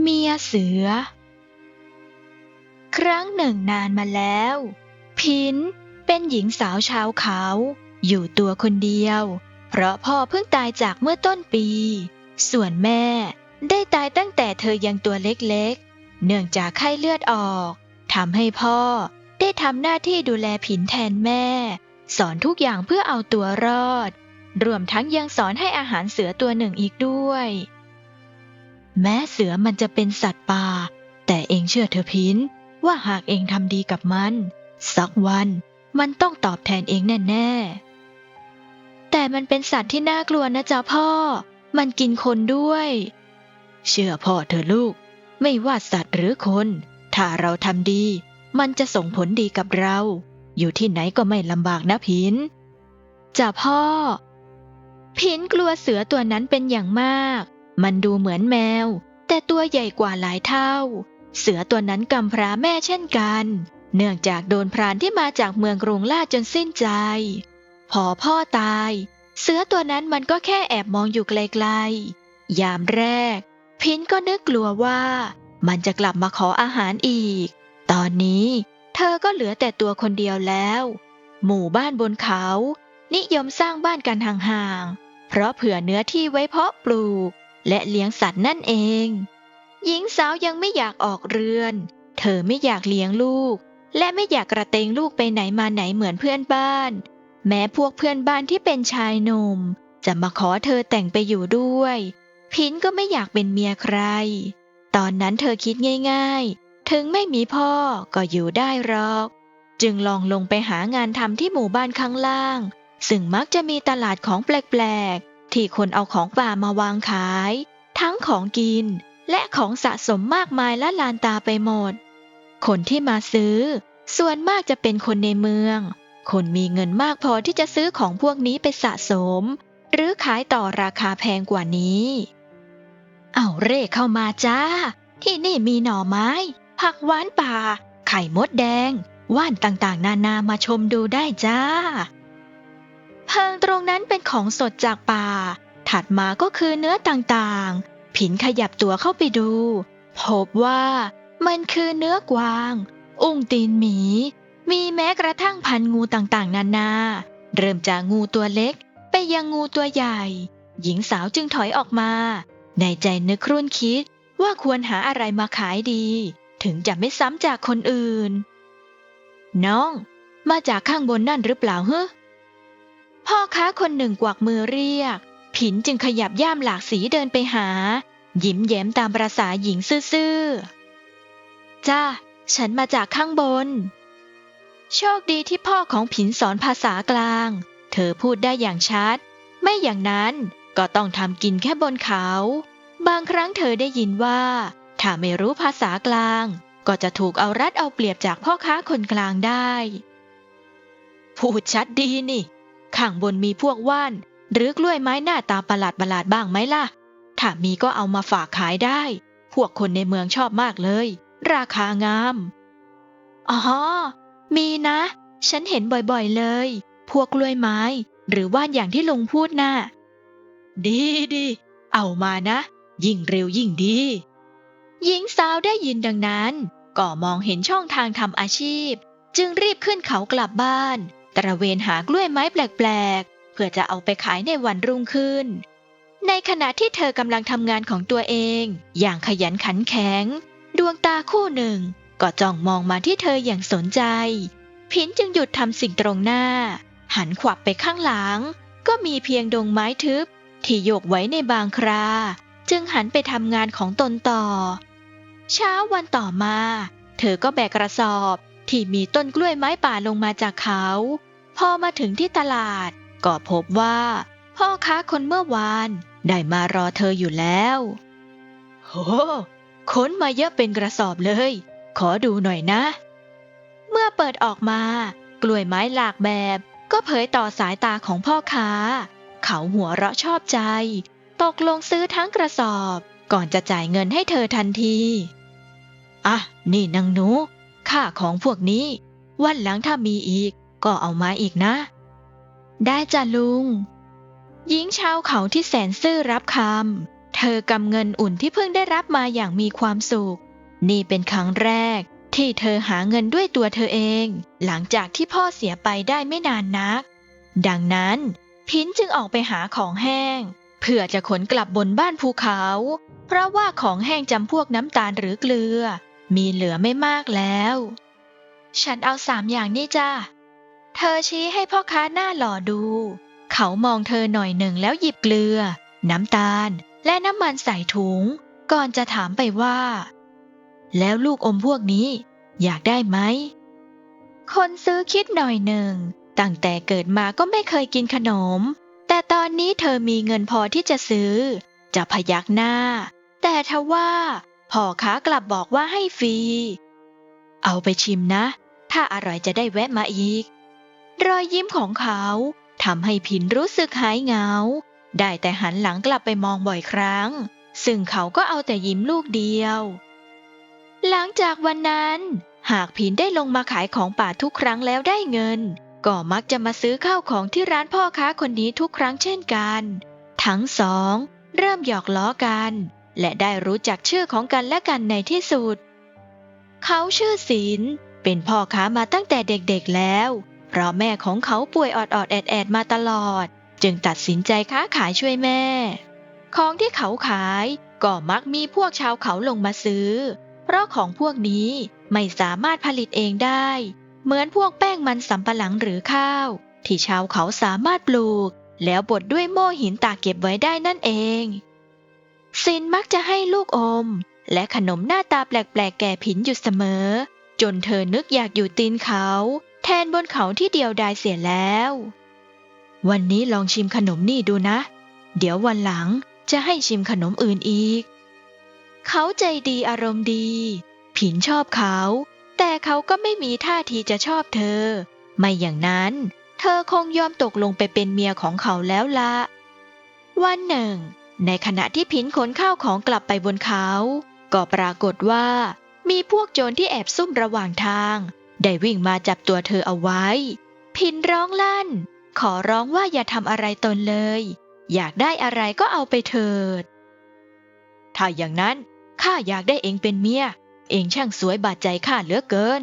เมียเสือ ครั้งหนึ่งนานมาแล้ว พินเป็นหญิงสาวชาวเขา อยู่ตัวคนเดียว เพราะพ่อเพิ่งตายจากเมื่อต้นปี ส่วนแม่ได้ตายตั้งแต่เธอยังตัวเล็กๆ เนื่องจากไข้เลือดออกทำให้พ่อได้ทำหน้าที่ดูแลผินแทนแม่ สอนทุกอย่างเพื่อเอาตัวรอด รวมทั้งยังสอนให้อาหารเสือตัวหนึ่งอีกด้วย แม้เสือมันจะเป็นสัตว์ป่า แต่เองเชื่อเธอพินว่าหากเองทำดีกับมัน สักวันมันต้องตอบแทนเองแน่ๆ แต่มันเป็นสัตว์ที่น่ากลัวนะจ๊ะพ่อ มันกินคนด้วย เชื่อพ่อเธอลูก ไม่ว่าสัตว์หรือคน ถ้าเราทำดี มันจะส่งผลดีกับเรา อยู่ที่ไหนก็ไม่ลำบากนะพินจ้ะพ่อ พินกลัวเสือตัวนั้นเป็นอย่างมาก มันดูเหมือนแมว แต่ตัวใหญ่กว่าหลายเท่า เสือตัวนั้นกำพร้าแม่เช่นกัน เนื่องจากโดนพรานที่มาจากเมืองกรุงล่าจนสิ้นใจ พอพ่อตาย เสือตัวนั้นมันก็แค่แอบมองอยู่ไกลๆ ยามแรก พินก็นึกกลัวว่า มันจะกลับมาขออาหารอีก ตอนนี้เธอก็เหลือแต่ตัวคนเดียวแล้ว หมู่บ้านบนเขา นิยมสร้างบ้านกันห่างๆ เพราะเผื่อเนื้อที่ไว้เพาะปลูก และเลี้ยงสัตว์นั่นเอง หญิงสาวยังไม่อยากออกเรือน เธอไม่อยากเลี้ยงลูก และไม่อยากกระเตงลูกไปไหนมาไหนเหมือนเพื่อนบ้าน แม้พวกเพื่อนบ้านที่เป็นชายหนุ่มจะมาขอเธอแต่งไปอยู่ด้วย พินก็ไม่อยากเป็นเมียใคร ตอนนั้นเธอคิดง่าย ๆ ถึงไม่มีพ่อก็อยู่ได้หรอก จึงลองลงไปหางานทำที่หมู่บ้านข้างล่าง ซึ่งมักจะมีตลาดของแปลกๆ ที่คนเอาของป่ามาวางขาย ทั้งของกิน และของสะสมมากมายละลานตาไปหมด คนที่มาซื้อ ส่วนมากจะเป็นคนในเมือง คนมีเงินมากพอที่จะซื้อของพวกนี้ไปสะสม หรือขายต่อราคาแพงกว่านี้ เอาเร่เข้ามาจ้า ที่นี่มีหน่อไม้ ผักหวานป่า ไข่มดแดง ว่านต่างๆ นานามาชมดูได้จ้า เพิงตรงนั้นเป็นของสดจากป่า ถัดมาก็คือเนื้อต่างๆ ผินขยับตัวเข้าไปดู พบว่ามันคือเนื้อกวาง อุ้งตีนหมี มีแม้กระทั่งพันงูต่างๆ นานา เริ่มจากงูตัวเล็ก ไปยังงูตัวใหญ่ หญิงสาวจึงถอยออกมา ในใจนึกครุ่นคิดว่าควรหาอะไรมาขายดี ถึงจะไม่ซ้ำจากคนอื่น น้อง มาจากข้างบนนั่นหรือเปล่าเฮ้ พ่อค้าคนหนึ่งกวักมือเรียก ผินจึงขยับย่ามหลากสีเดินไปหา ยิ้มแย้มตามประษาหญิงซื่อๆ จ้า ฉันมาจากข้างบน โชคดีที่พ่อของผินสอนภาษากลาง เธอพูดได้อย่างชัด ไม่อย่างนั้นก็ต้องทำกินแค่บนเขา บางครั้งเธอได้ยินว่า ถ้าไม่รู้ภาษากลาง ก็จะถูกเอารัดเอาเปรียบจากพ่อค้าคนกลางได้ พูดชัดดีนี่ ข้างบนมีพวกว่าน หรือกล้วยไม้หน้าตาประหลาดประหลาดๆบ้างไหมล่ะ ถ้ามีก็เอามาฝากขายได้ พวกคนในเมืองชอบมากเลย ราคางาม อ๋อ มีนะ ฉันเห็นบ่อยๆเลย พวกกล้วยไม้ หรือว่านอย่างที่ลุงพูดน่ะ ดีดี เอามานะ ยิ่งเร็วยิ่งดี หญิงสาวได้ยินดังนั้น ก็มองเห็นช่องทางทำอาชีพ จึงรีบขึ้นเขากลับบ้าน ตระเวนหากล้วยไม้แปลกๆ เพื่อจะเอาไปขายในวันรุ่งขึ้น ในขณะที่เธอกำลังทำงานของตัวเอง อย่างขยันขันแข็ง ดวงตาคู่หนึ่ง ก็จ้องมองมาที่เธออย่างสนใจพินจึงหยุดทำสิ่งตรงหน้า หันขวับไปข้างหลัง ก็มีเพียงดงไม้ทึบ ที่โยกไว้ในบางครา จึงหันไปทำงานของตนต่อ เช้าวันต่อมา เธอก็แบกกระสอบ ที่มีต้นกล้วยไม้ป่าลงมาจากเขา พอมาถึงที่ตลาด ก็พบว่า พ่อค้าคนเมื่อวาน ได้มารอเธออยู่แล้ว โหขนมาเยอะเป็นกระสอบเลย ขอดูหน่อยนะ เมื่อเปิดออกมา กล้วยไม้หลากแบบ ก็เผยต่อสายตาของพ่อค้า เขาหัวเราะชอบใจ ตกลงซื้อทั้งกระสอบ ก่อนจะจ่ายเงินให้เธอทันที อะ นี่นางหนู ค่าของพวกนี้ วันหลังถ้ามีอีกก็เอามาอีกนะ ได้จ้ะลุง หญิงชาวเขาที่แสนซื่อรับคำแถธอกำเงินอุ่นที่เพิ่งได้รับมาอย่างมีความสุข นี่เป็นครั้งแรก ที่เธอหาเงินด้วยตัวเธอเอง หลังจากที่พ่อเสียไปได้ไม่นานนัก ดังนั้น พินจึงออกไปหาของแห้ง เพื่อจะขนกลับบนบ้านภูเขา เพราะว่าของแห้งจำพวกน้ำตาลหรือเกลือ มีเหลือไม่มากแล้ว ฉันเอาสามอย่างนี่จ้าเธอชี้ให้พ่อค้าหน้าหล่อดู เขามองเธอหน่อยหนึ่งแล้วหยิบเกลือ น้ำตาล และน้ำมันใส่ถุง ก่อนจะถามไปว่า แล้วลูกอมพวกนี้ อยากได้ไหม คนซื้อคิดหน่อยหนึ่ง ตั้งแต่เกิดมาก็ไม่เคยกินขนม แต่ตอนนี้เธอมีเงินพอที่จะซื้อ จะพยักหน้า แต่ทว่า พ่อค้ากลับบอกว่าให้ฟรี เอาไปชิมนะ ถ้าอร่อยจะได้แวะมาอีก รอยยิ้มของเขาทำให้พินรู้สึกหายเหงา ได้แต่หันหลังกลับไปมองบ่อยครั้ง ซึ่งเขาก็เอาแต่ยิ้มลูกเดียว หลังจากวันนั้น หากพินได้ลงมาขายของป่าทุกครั้งแล้วได้เงิน ก็มักจะมาซื้อข้าวของที่ร้านพ่อค้าคนนี้ทุกครั้งเช่นกัน ทั้งสอง เริ่มหยอกล้อกัน และได้รู้จักชื่อของกันและกันในที่สุด เขาชื่อศิลป์เป็นพ่อค้ามาตั้งแต่เด็กๆแล้ว เพราะแม่ของเขาป่วยออดๆแอดๆมาตลอด จึงตัดสินใจค้าขายช่วยแม่ ของที่เขาขายก็มักมีพวกชาวเขาลงมาซื้อ เพราะของพวกนี้ไม่สามารถผลิตเองได้ เหมือนพวกแป้งมันสำปะหลังหรือข้าว ที่ชาวเขาสามารถปลูก แล้วบดด้วยโม่หินตากเก็บไว้ได้นั่นเอง ซินมักจะให้ลูกอม และขนมหน้าตาแปลกๆแก่ผินอยู่เสมอ จนเธอนึกอยากอยู่ตีนเขา แทนบนเขาที่เดียวดายเสียแล้ว วันนี้ลองชิมขนมนี่ดูนะ เดี๋ยววันหลังจะให้ชิมขนมอื่นอีก เขาใจดีอารมณ์ดี ผินชอบเขา แต่เขาก็ไม่มีท่าทีจะชอบเธอ ไม่อย่างนั้น เธอคงยอมตกลงไปเป็นเมียของเขาแล้วละ วันหนึ่ง ในขณะที่ผินขนข้าวของกลับไปบนเขา ก็ปรากฏว่า มีพวกโจรที่แอบซุ่มระหว่างทาง ได้วิ่งมาจับตัวเธอเอาไว้ พินร้องลั่น ขอร้องว่าอย่าทำอะไรตนเลย อยากได้อะไรก็เอาไปเถิด ถ้าอย่างนั้นข้าอยากได้เองเป็นเมีย เองช่างสวยบาดใจข้าเหลือเกิน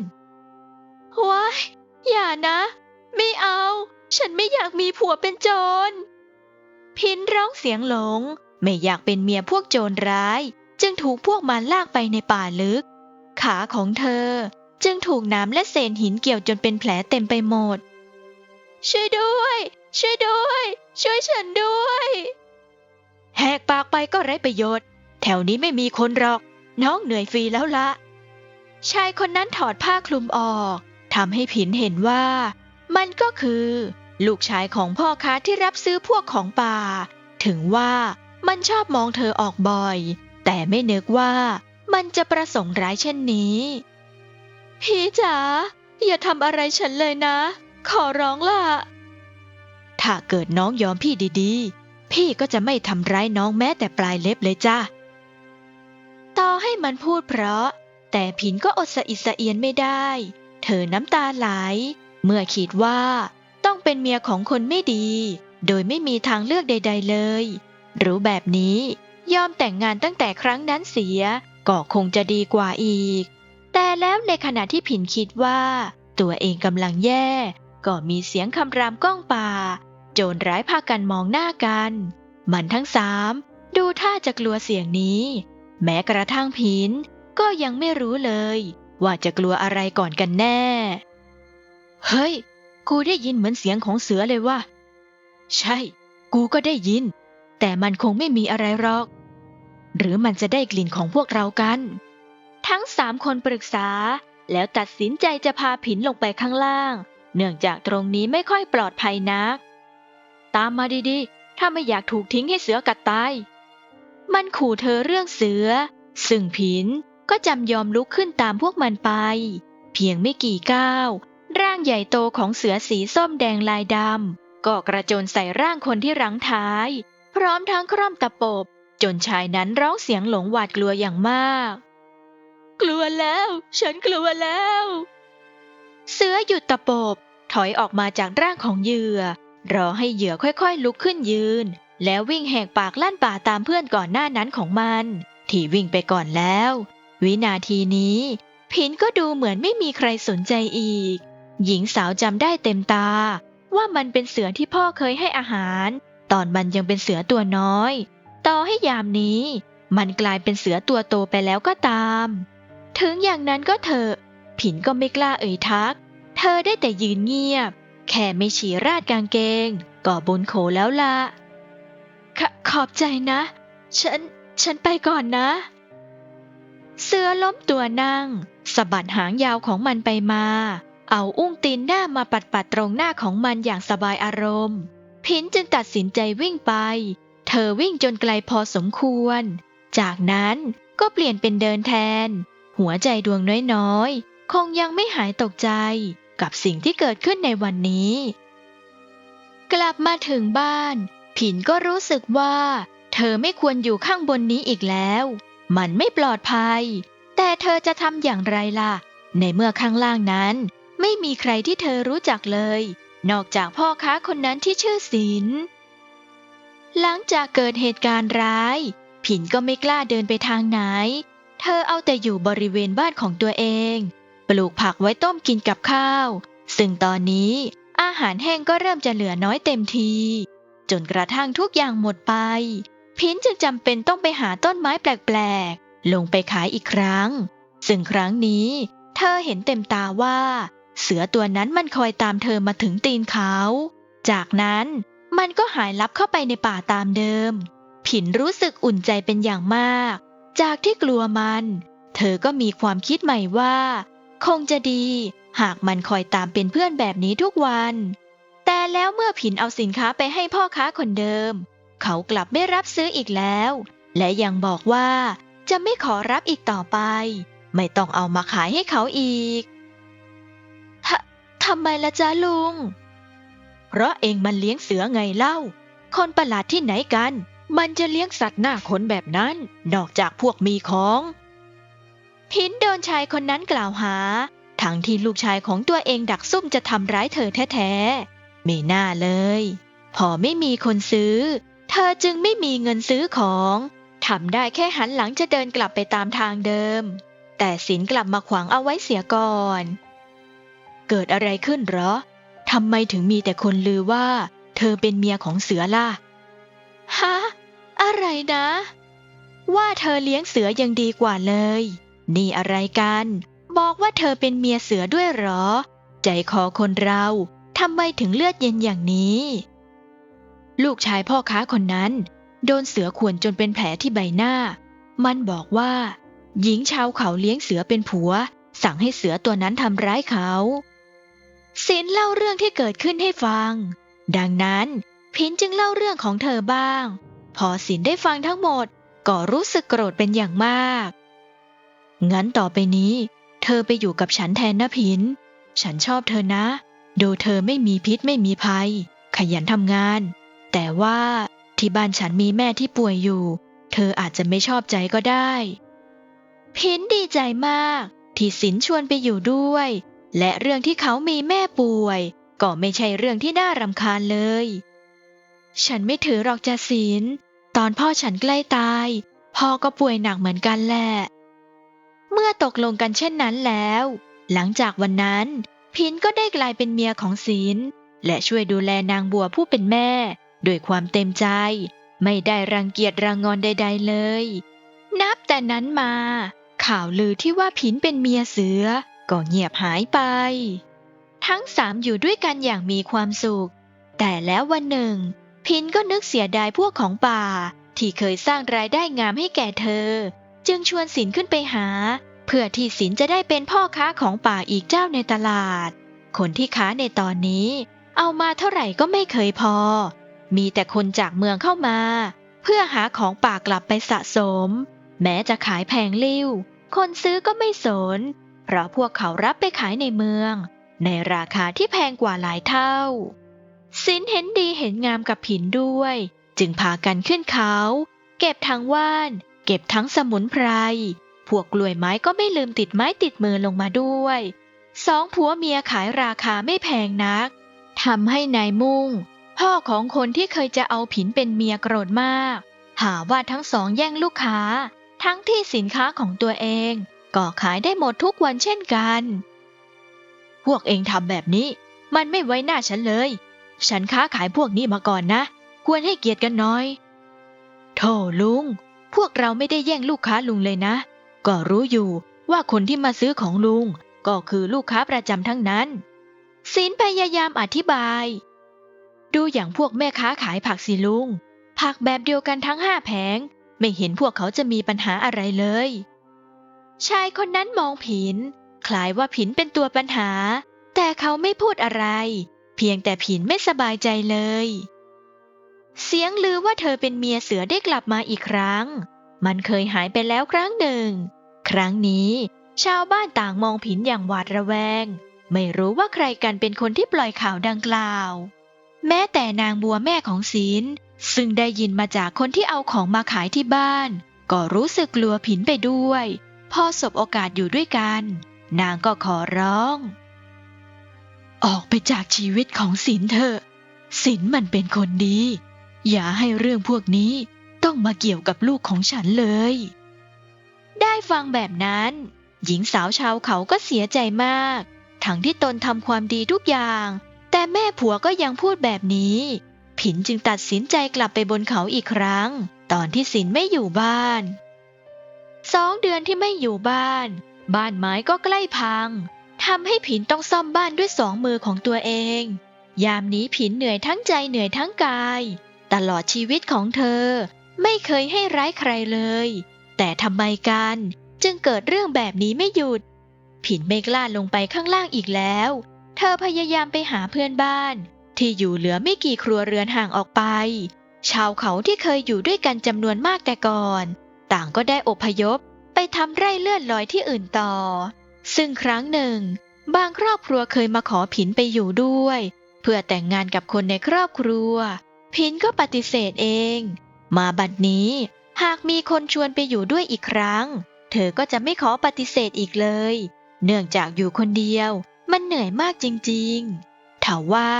ว้ายอย่านะ ไม่เอา ฉันไม่อยากมีผัวเป็นโจร พินร้องเสียงหลง ไม่อยากเป็นเมียพวกโจรร้าย จึงถูกพวกมันลากไปในป่าลึก ขาของเธอจึงถูกน้ำและเศษหินเกี่ยวจนเป็นแผลเต็มไปหมด ช่วยด้วย ช่วยด้วย ช่วยฉันด้วย แหกปากไปก็ไร้ประโยชน์ แถวนี้ไม่มีคนหรอก น้องเหนื่อยฟรีแล้วละชายคนนั้นถอดผ้าคลุมออกทำให้ผินเห็นว่า มันก็คือ ลูกชายของพ่อค้าที่รับซื้อพวกของป่า ถึงว่ามันชอบมองเธอออกบ่อย แต่ไม่นึกว่ามันจะประสงค์ร้ายเช่นนี้ พี่จ๋าอย่าทำอะไรฉันเลยนะ ขอร้องล่ะ ถ้าเกิดน้องยอมพี่ดีๆ พี่ก็จะไม่ทำร้ายน้องแม้แต่ปลายเล็บเลยจ้าต่อให้มันพูดเพราะ แต่ผินก็อดสะอิดสะเอียนไม่ได้ เธอน้ำตาไหล เมื่อคิดว่า ต้องเป็นเมียของคนไม่ดี โดยไม่มีทางเลือกใด ๆเลย รู้แบบนี้ยอมแต่งงานตั้งแต่ครั้งนั้นเสีย ก็คงจะดีกว่าอีก แต่แล้วในขณะที่ผินคิดว่า ตัวเองกำลังแย่ ก็มีเสียงคำรามก้องป่า โจรร้ายพากันมองหน้ากัน มันทั้งสามดูท่าจะกลัวเสียงนี้ แม้กระทั่งผินก็ยังไม่รู้เลย ว่าจะกลัวอะไรก่อนกันแน่ เฮ้ย กูได้ยินเหมือนเสียงของเสือเลยว่า ใช่ กูก็ได้ยิน แต่มันคงไม่มีอะไรหรอก หรือมันจะได้กลิ่นของพวกเรากัน ทั้งสามคนปรึกษา แล้วตัดสินใจจะพาผินลงไปข้างล่าง เนื่องจากตรงนี้ไม่ค่อยปลอดภัยนัก ตามมาดีๆ ถ้าไม่อยากถูกทิ้งให้เสือกัดตาย มันขู่เธอเรื่องเสือ ซึ่งผินก็จำยอมลุกขึ้นตามพวกมันไป เพียงไม่กี่ก้าว ร่างใหญ่โตของเสือสีส้มแดงลายดำก็กระโจนใส่ร่างคนที่รั้งท้าย พร้อมทั้งคร่อมตะปบ จนชายนั้นร้องเสียงหลงหวาดกลัวอย่างมาก กลัวแล้ว ฉันกลัวแล้ว เสือหยุดตะปบ ถอยออกมาจากร่างของเหยื่อ รอให้เหยื่อค่อยๆ ลุกขึ้นยืน แล้ววิ่งแหกปากลั่นป่าตามเพื่อนก่อนหน้านั้นของมัน ที่วิ่งไปก่อนแล้ว วินาทีนี้ผินก็ดูเหมือนไม่มีใครสนใจอีก หญิงสาวจำได้เต็มตา ว่ามันเป็นเสือที่พ่อเคยให้อาหาร ตอนมันยังเป็นเสือตัวน้อย ต่อให้ยามนี้ มันกลายเป็นเสือตัวโตไปแล้วก็ตาม ถึงอย่างนั้นก็เถอะผินก็ไม่กล้าเอ่ยทัก เธอได้แต่ยืนเงียบ แค่ไม่ฉีราดกางเกงก็บนโขแล้วละขขอบใจนะ ฉัน ฉันไปก่อนนะ เสือล้มตัวนั่งสะบัดหางยาวของมันไปมา เอาอุ้งตีนหน้ามาปัดปัดๆตรงหน้าของมันอย่างสบายอารมณ์พินจึงตัดสินใจวิ่งไป เธอวิ่งจนไกลพอสมควร จากนั้นก็เปลี่ยนเป็นเดินแทน หัวใจดวงน้อยๆ คงยังไม่หายตกใจกับสิ่งที่เกิดขึ้นในวันนี้ กลับมาถึงบ้าน ผินก็รู้สึกว่า เธอไม่ควรอยู่ข้างบนนี้อีกแล้ว มันไม่ปลอดภัย แต่เธอจะทำอย่างไรล่ะ ในเมื่อข้างล่างนั้น ไม่มีใครที่เธอรู้จักเลย นอกจากพ่อค้าคนนั้นที่ชื่อศิลป์หลังจากเกิดเหตุการณ์ร้าย ผินก็ไม่กล้าเดินไปทางไหน เธอเอาแต่อยู่บริเวณบ้านของตัวเอง ปลูกผักไว้ต้มกินกับข้าว ซึ่งตอนนี้อาหารแห้งก็เริ่มจะเหลือน้อยเต็มที จนกระทั่งทุกอย่างหมดไป พินจึงจำเป็นต้องไปหาต้นไม้แปลกๆ ลงไปขายอีกครั้ง ซึ่งครั้งนี้ เธอเห็นเต็มตาว่า เสือตัวนั้นมันคอยตามเธอมาถึงตีนเขา จากนั้นมันก็หายลับเข้าไปในป่าตามเดิม ผินรู้สึกอุ่นใจเป็นอย่างมาก จากที่กลัวมัน เธอก็มีความคิดใหม่ว่า คงจะดี หากมันคอยตามเป็นเพื่อนแบบนี้ทุกวัน แต่แล้วเมื่อผินเอาสินค้าไปให้พ่อค้าคนเดิม เขากลับไม่รับซื้ออีกแล้ว และยังบอกว่าจะไม่ขอรับอีกต่อไป ไม่ต้องเอามาขายให้เขาอีก ทำไมละจ๊ะลุง เพราะเองมันเลี้ยงเสือไงเล่า คนประหลาดที่ไหนกัน มันจะเลี้ยงสัตว์หน้าขนแบบนั้น นอกจากพวกมีของ พินโดนชายคนนั้นกล่าวหา ทั้งที่ลูกชายของตัวเองดักซุ่มจะทำร้ายเธอแท้ๆ ไม่น่าเลย พอไม่มีคนซื้อ เธอจึงไม่มีเงินซื้อของทำได้แค่หันหลังจะเดินกลับไปตามทางเดิม แต่สินกลับมาขวางเอาไว้เสียก่อน เกิดอะไรขึ้นหรอทำไมถึงมีแต่คนลือว่า เธอเป็นเมียของเสือล่ะ ฮะ อะไรนะ ว่าเธอเลี้ยงเสือยังดีกว่าเลย นี่อะไรกัน บอกว่าเธอเป็นเมียเสือด้วยหรอ ใจคอคนเราทำไมถึงเลือดเย็นอย่างนี้ ลูกชายพ่อค้าคนนั้น โดนเสือข่วนจนเป็นแผลที่ใบหน้า มันบอกว่า หญิงชาวเขาเลี้ยงเสือเป็นผัว สั่งให้เสือตัวนั้นทำร้ายเขา ศิลเล่าเรื่องที่เกิดขึ้นให้ฟัง ดังนั้นพินจึงเล่าเรื่องของเธอบ้าง พอศิลได้ฟังทั้งหมดก็รู้สึกโกรธเป็นอย่างมาก งั้นต่อไปนี้ เธอไปอยู่กับฉันแทนนะพิน ฉันชอบเธอนะ ดูเธอไม่มีพิษไม่มีภัย ขยันทำงาน แต่ว่าที่บ้านฉันมีแม่ที่ป่วยอยู่ เธออาจจะไม่ชอบใจก็ได้ พินดีใจมาก ที่สินชวนไปอยู่ด้วย และเรื่องที่เขามีแม่ป่วย ก็ไม่ใช่เรื่องที่น่ารำคาญเลย ฉันไม่ถือหรอกจะสินตอนพ่อฉันใกล้ตาย พ่อก็ป่วยหนักเหมือนกันแหละ เมื่อตกลงกันเช่นนั้นแล้ว หลังจากวันนั้น พินก็ได้กลายเป็นเมียของศิลและช่วยดูแลนางบัวผู้เป็นแม่ด้วยความเต็มใจ ไม่ได้รังเกียจรังงอนใด ๆเลย นับแต่นั้นมา ข่าวลือที่ว่าผินเป็นเมียเสือ ก็เงียบหายไป ทั้งสามอยู่ด้วยกันอย่างมีความสุข แต่แล้ววันหนึ่ง พินก็นึกเสียดายพวกของป่า ที่เคยสร้างรายได้งามให้แก่เธอ จึงชวนสินขึ้นไปหา เพื่อที่สินจะได้เป็นพ่อค้าของป่าอีกเจ้าในตลาด คนที่ค้าในตอนนี้ เอามาเท่าไหร่ก็ไม่เคยพอ มีแต่คนจากเมืองเข้ามา เพื่อหาของป่ากลับไปสะสม แม้จะขายแพงลิ้วคนซื้อก็ไม่สน เพราะพวกเขารับไปขายในเมือง ในราคาที่แพงกว่าหลายเท่าสินเห็นดีเห็นงามกับผินด้วย จึงพากันขึ้นเขา เก็บทั้งว่าน เก็บทั้งสมุนไพร พวกกล้วยไม้ก็ไม่ลืมติดไม้ติดมือลงมาด้วย สองผัวเมียขายราคาไม่แพงนักทำให้นายมุ่ง พ่อของคนที่เคยจะเอาผินเป็นเมียโกรธมาก หาว่าทั้งสองแย่งลูกค้า ทั้งที่สินค้าของตัวเอง ก็ขายได้หมดทุกวันเช่นกัน พวกเองทำแบบนี้ มันไม่ไว้หน้าฉันเลย ฉันค้าขายพวกนี้มาก่อนนะ ควรให้เกียรติกันน่อยโธ่ลุง พวกเราไม่ได้แย่งลูกค้าลุงเลยนะ ก็รู้อยู่ว่าคนที่มาซื้อของลุง ก็คือลูกค้าประจำทั้งนั้นศิลพยายามอธิบาย ดูอย่างพวกแม่ค้าขายผักสิลุง ผักแบบเดียวกันทั้งห้าแผง ไม่เห็นพวกเขาจะมีปัญหาอะไรเลย ชายคนนั้นมองผิน คล้ายว่าผินเป็นตัวปัญหา แต่เขาไม่พูดอะไร เพียงแต่ผินไม่สบายใจเลย เสียงลือว่าเธอเป็นเมียเสือได้กลับมาอีกครั้ง มันเคยหายไปแล้วครั้งหนึ่ง ครั้งนี้ ชาวบ้านต่างมองผินอย่างหวาดระแวง ไม่รู้ว่าใครกันเป็นคนที่ปล่อยข่าวดังกล่าว แม้แต่นางบัวแม่ของศีลซึ่งได้ยินมาจากคนที่เอาของมาขายที่บ้าน ก็รู้สึกกลัวผินไปด้วย พอสบโอกาสอยู่ด้วยกัน นางก็ขอร้อง ออกไปจากชีวิตของศิลเถอะศิลมันเป็นคนดี อย่าให้เรื่องพวกนี้ต้องมาเกี่ยวกับลูกของฉันเลย ได้ฟังแบบนั้น หญิงสาวชาวเขาก็เสียใจมาก ทั้งที่ตนทำความดีทุกอย่าง แต่แม่ผัวก็ยังพูดแบบนี้ ผินจึงตัดสินใจกลับไปบนเขาอีกครั้ง ตอนที่สินไม่อยู่บ้าน สองเดือนที่ไม่อยู่บ้าน บ้านไม้ก็ใกล้พังทำให้ผินต้องซ่อมบ้านด้วยสองมือของตัวเอง ยามนี้ผินเหนื่อยทั้งใจเหนื่อยทั้งกาย ตลอดชีวิตของเธอ ไม่เคยให้ร้ายใครเลย แต่ทำไมกันจึงเกิดเรื่องแบบนี้ไม่หยุด ผินไม่กล้าลงไปข้างล่างอีกแล้ว เธอพยายามไปหาเพื่อนบ้าน ที่อยู่เหลือไม่กี่ครัวเรือนห่างออกไป ชาวเขาที่เคยอยู่ด้วยกันจำนวนมากแต่ก่อน ต่างก็ได้อพยพไปทำไร่เลื่อนลอยที่อื่นต่อ ซึ่งครั้งหนึ่ง บางครอบครัวเคยมาขอผินไปอยู่ด้วย เพื่อแต่งงานกับคนในครอบครัว ผินก็ปฏิเสธเอง มาบัดนี้ หากมีคนชวนไปอยู่ด้วยอีกครั้ง เธอก็จะไม่ขอปฏิเสธอีกเลย เนื่องจากอยู่คนเดียว มันเหนื่อยมากจริงๆถาว่า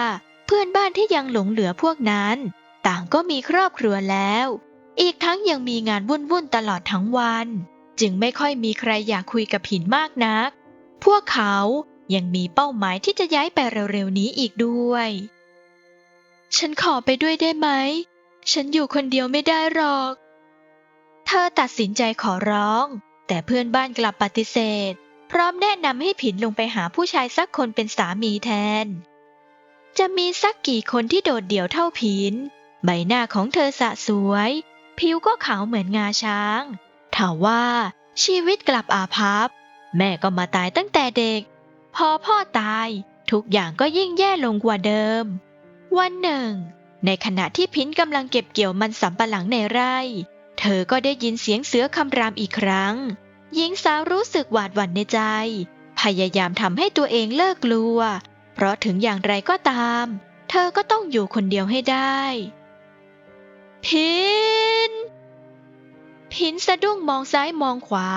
เพื่อนบ้านที่ยังหลงเหลือพวกนั้น ต่างก็มีครอบครัวแล้ว อีกทั้งยังมีงานวุ่นๆตลอดทั้งวัน จึงไม่ค่อยมีใครอยากคุยกับผินมากนัก พวกเขายังมีเป้าหมายที่จะย้ายไปเร็วๆนี้อีกด้วย ฉันขอไปด้วยได้ไหม ฉันอยู่คนเดียวไม่ได้หรอก เธอตัดสินใจขอร้อง แต่เพื่อนบ้านกลับปฏิเสธ พร้อมแนะนำให้ผินลงไปหาผู้ชายสักคนเป็นสามีแทน จะมีสักกี่คนที่โดดเดี่ยวเท่าผิน ใบหน้าของเธอสะสวย ผิวก็ขาวเหมือนงาช้างถาว่าชีวิตกลับอาภัพ แม่ก็มาตายตั้งแต่เด็ก พอพ่อตายทุกอย่างก็ยิ่งแย่ลงกว่าเดิม วันหนึ่ง ในขณะที่พินกำลังเก็บเกี่ยวมันสำปะหลังในไร่ เธอก็ได้ยินเสียงเสือคำรามอีกครั้ง หญิงสาวรู้สึกหวาดหวั่นในใจ พยายามทำให้ตัวเองเลิกกลัว เพราะถึงอย่างไรก็ตาม เธอก็ต้องอยู่คนเดียวให้ได้ พิน พินสะดุ้งมองซ้ายมองขวา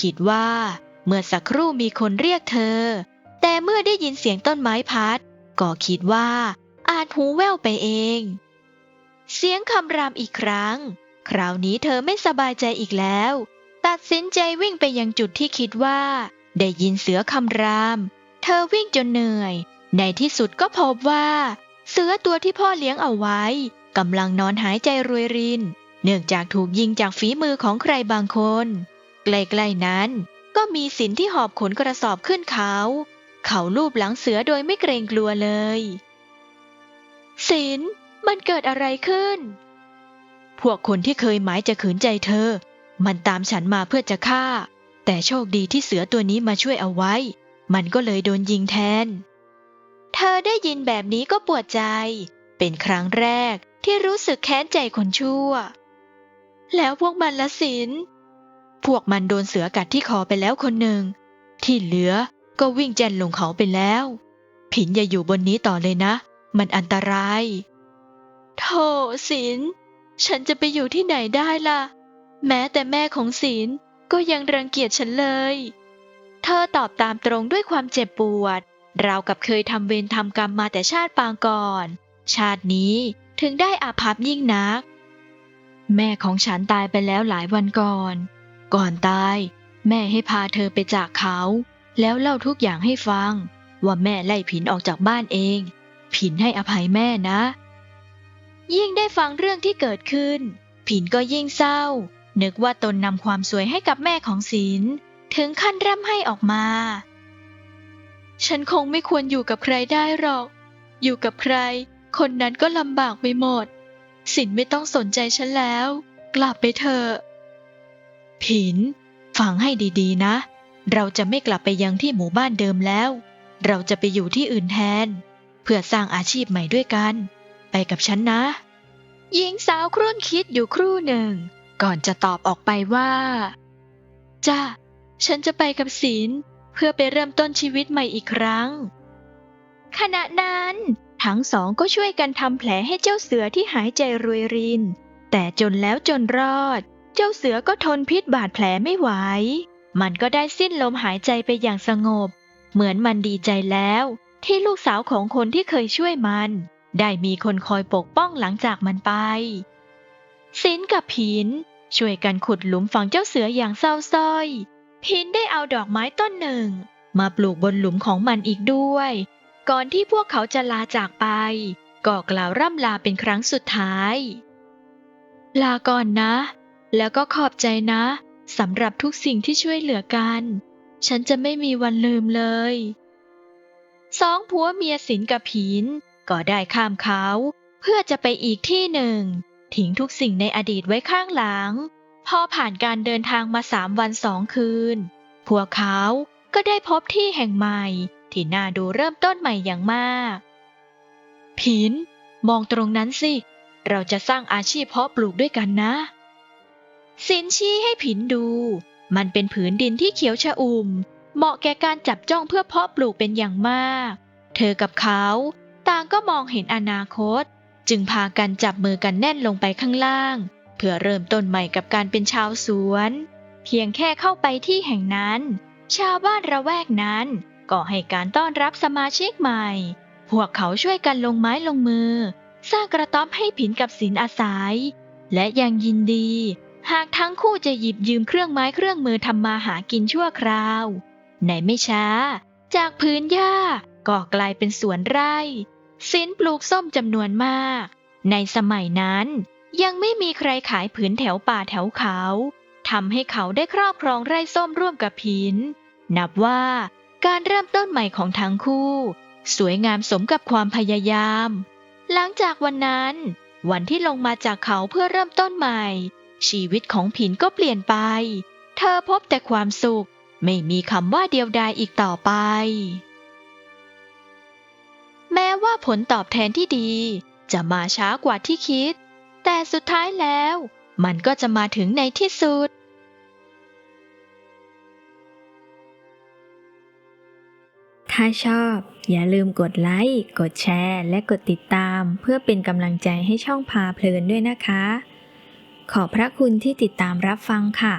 คิดว่า เมื่อสักครู่มีคนเรียกเธอ แต่เมื่อได้ยินเสียงต้นไม้พัด ก็คิดว่า อาจหูแว่วไปเอง เสียงคำรามอีกครั้ง คราวนี้เธอไม่สบายใจอีกแล้ว ตัดสินใจวิ่งไปยังจุดที่คิดว่า ได้ยินเสือคำราม เธอวิ่งจนเหนื่อย ในที่สุดก็พบว่า เสือตัวที่พ่อเลี้ยงเอาไว้กำลังนอนหายใจรวยริน เนื่องจากถูกยิงจากฝีมือของใครบางคน ใกล้ๆนั้น ก็มีสินที่หอบขนกระสอบขึ้นเขา เขาลูบหลังเสือโดยไม่เกรงกลัวเลย สิน มันเกิดอะไรขึ้น พวกคนที่เคยหมายจะขืนใจเธอ มันตามฉันมาเพื่อจะฆ่า แต่โชคดีที่เสือตัวนี้มาช่วยเอาไว้ มันก็เลยโดนยิงแทน เธอได้ยินแบบนี้ก็ปวดใจ เป็นครั้งแรกที่รู้สึกแค้นใจคนชั่ว แล้วพวกมันละสิน พวกมันโดนเสือกัดที่คอไปแล้วคนหนึ่ง ที่เหลือก็วิ่งแจนลงเขาไปแล้ว ผินอย่าอยู่บนนี้ต่อเลยนะ มันอันตรายโธ่ศิลฉันจะไปอยู่ที่ไหนได้ล่ะ แม้แต่แม่ของศิลก็ยังรังเกียจฉันเลย เธอตอบตามตรงด้วยความเจ็บปวด ราวกับเคยทำเวรทำกรรมมาแต่ชาติปางก่อน ชาตินี้ถึงได้อาภัพยิ่งนัก แม่ของฉันตายไปแล้วหลายวันก่อน ก่อนตาย แม่ให้พาเธอไปจากเขา แล้วเล่าทุกอย่างให้ฟัง ว่าแม่ไล่ผินออกจากบ้านเอง ผินให้อภัยแม่นะ ยิ่งได้ฟังเรื่องที่เกิดขึ้น ผินก็ยิ่งเศร้า นึกว่าตนนำความสวยให้กับแม่ของศิลถึงขั้นร่ำให้ออกมา ฉันคงไม่ควรอยู่กับใครได้หรอก อยู่กับใคร คนนั้นก็ลำบากไปหมด สินไม่ต้องสนใจฉันแล้ว กลับไปเถอะผิน ฟังให้ดีๆนะ เราจะไม่กลับไปยังที่หมู่บ้านเดิมแล้ว เราจะไปอยู่ที่อื่นแทน เพื่อสร้างอาชีพใหม่ด้วยกัน ไปกับฉันนะ หญิงสาวครุ่นคิดอยู่ครู่หนึ่ง ก่อนจะตอบออกไปว่าจ้าฉันจะไปกับศิลเพื่อไปเริ่มต้นชีวิตใหม่อีกครั้ง ขณะนั้น ทั้งสองก็ช่วยกันทำแผลให้เจ้าเสือที่หายใจรวยริน แต่จนแล้วจนรอด เจ้าเสือก็ทนพิษบาดแผลไม่ไหว มันก็ได้สิ้นลมหายใจไปอย่างสงบ เหมือนมันดีใจแล้ว ที่ลูกสาวของคนที่เคยช่วยมัน ได้มีคนคอยปกป้องหลังจากมันไปสินกับผิน ช่วยกันขุดหลุมฝังเจ้าเสืออย่างเศร้าสร้อย พินได้เอาดอกไม้ต้นหนึ่ง มาปลูกบนหลุมของมันอีกด้วย ก่อนที่พวกเขาจะลาจากไป ก็กล่าวร่ำลาเป็นครั้งสุดท้าย ลาก่อนนะ แล้วก็ขอบใจนะสำหรับทุกสิ่งที่ช่วยเหลือกัน ฉันจะไม่มีวันลืมเลย สองผัวเมียสินกับผินก็ได้ข้ามเขา เพื่อจะไปอีกที่หนึ่ง ทิ้งทุกสิ่งในอดีตไว้ข้างหลัง พอผ่านการเดินทางมาสามวันสองคืน พวกเขาก็ได้พบที่แห่งใหม่ ที่น่าดูเริ่มต้นใหม่อย่างมาก ผิน มองตรงนั้นสิ เราจะสร้างอาชีพเพาะปลูกด้วยกันนะสินชี้ให้ผินดู มันเป็นผืนดินที่เขียวชะอุ่ม เหมาะแก่การจับจ้องเพื่อเพาะปลูกเป็นอย่างมาก เธอกับเขา ต่างก็มองเห็นอนาคต จึงพากันจับมือกันแน่นลงไปข้างล่าง เพื่อเริ่มต้นใหม่กับการเป็นชาวสวน เพียงแค่เข้าไปที่แห่งนั้น ชาวบ้านระแวกนั้น ก็ให้การต้อนรับสมาชิกใหม่ พวกเขาช่วยกันลงไม้ลงมือ สร้างกระต๊อบให้ผินกับศิลอาศัยและยังยินดี หากทั้งคู่จะหยิบยืมเครื่องไม้เครื่องมือทำมาหากินชั่วคราว ในไม่ช้า จากพื้นหญ้าก็กลายเป็นสวนไร่สินปลูกส้มจำนวนมาก ในสมัยนั้นยังไม่มีใครขายผืนแถวป่าแถวเขาทำให้เขาได้ครอบครองไร่ส้มร่วมกับผิน นับว่า การเริ่มต้นใหม่ของทั้งคู่ สวยงามสมกับความพยายาม หลังจากวันนั้น วันที่ลงมาจากเขาเพื่อเริ่มต้นใหม่ ชีวิตของผินก็เปลี่ยนไป เธอพบแต่ความสุข ไม่มีคำว่าเดียวดายอีกต่อไป แม้ว่าผลตอบแทนที่ดี จะมาช้ากว่าที่คิด แต่สุดท้ายแล้ว มันก็จะมาถึงในที่สุด ถ้าชอบ อย่าลืมกดไลค์ กดแชร์ และกดติดตาม เพื่อเป็นกำลังใจให้ช่องพาเพลินด้วยนะคะ ขอบพระคุณที่ติดตามรับฟังค่ะ